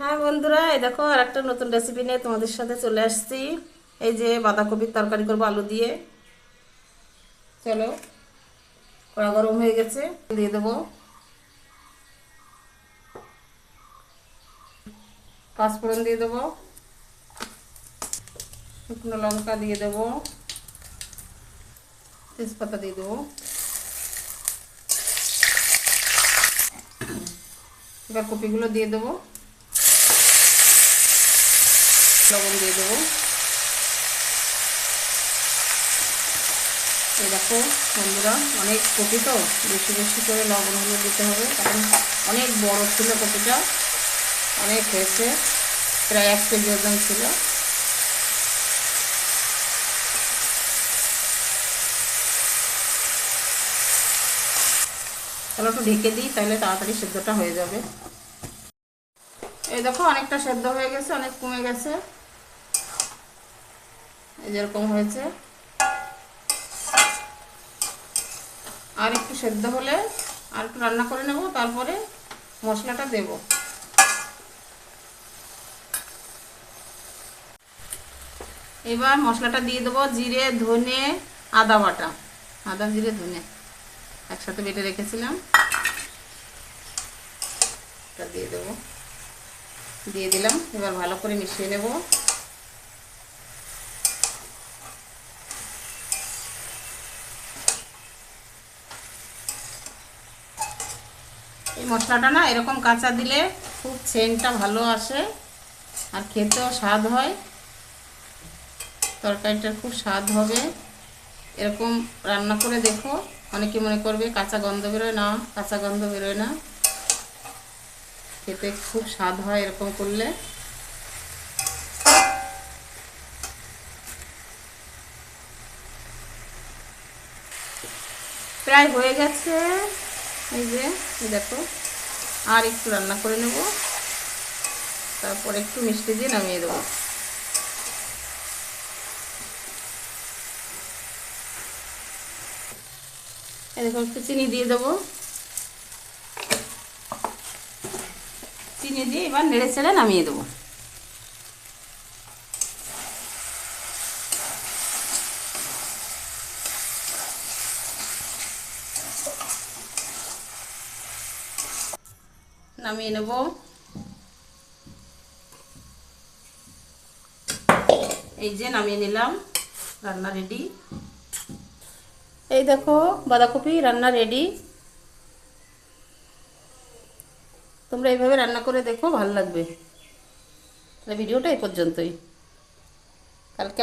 হ্যাঁ বন্ধুরা, এই দেখো আর একটা নতুন রেসিপি নিয়ে তোমাদের সাথে চলে আসছি। এই যে বাঁধাকপির তরকারি করব আলু দিয়ে। চলো, কড়া গরম হয়ে গেছে, দিয়ে দেবো। পাঁচফোড়ন দিয়ে দেবো। শুকনো লঙ্কা দিয়ে দেবো। তেজপাতা দিয়ে দেবো। এবার কপিগুলো দিয়ে দেবো। লবণ দিয়ে দেবো দেখো, বন্ধুরা, অনেক কপি তো বেশি বেশি করে লবণ হলে দিতে হবে, কারণ অনেক বড় ছিল কপিটা, অনেক হয়েছে, প্রায় এক কেজি ওজন ছিল। তাহলে একটু ঢেকে দিই, তাহলে তাড়াতাড়ি সেদ্ধটা হয়ে যাবে। এই দেখো, অনেকটা সেদ্ধ হয়ে গেছে, অনেক কমে গেছে। এই যেরকম হয়েছে। আর একটু সেদ্ধ হলে আর একটু রান্না করে নেব, তারপরে মশলাটা দেব। এবার মশলাটা দিয়ে দেবো জিরে, ধনে, আদা বাটা। আদা, জিরে, ধনে। একসাথে বেটে রেখেছিলাম। দিয়ে দেবো। দিয়ে দিলাম। এবার ভালো করে মিশিয়ে নেব। এই মশলাটা না এরকম কাঁচা দিলে খুব সেন্টটা ভালো আসে আর খেতেও স্বাদ হয়। তরকারিটার খুব স্বাদ হবে। এরকম রান্না করে দেখো। অনেকে মনে করবে কাঁচা গন্ধ বেরোয় না, কাঁচা গন্ধ বেরোয় না। খেতে খুব স্বাদ হয় এরকম করলে। প্রায় হয়ে গেছে। এই যে দেখো, আর একটু রান্না করে নেব। তারপর একটু মিষ্টি দিয়ে নামিয়ে দেবো। দেখো, একটু চিনি দিয়ে দেবো। চিনি দিয়ে এবার নেড়ে চেড়ে নামিয়ে দেবো নামিয়ে নেব এই যে নামিয়ে নিলাম রান্না রেডি এই দেখো বাঁধাকপি রান্না রেডি তোমরা এইভাবে রান্না করে দেখো ভালো লাগবে। তাহলে ভিডিওটা এই পর্যন্তই। কালকে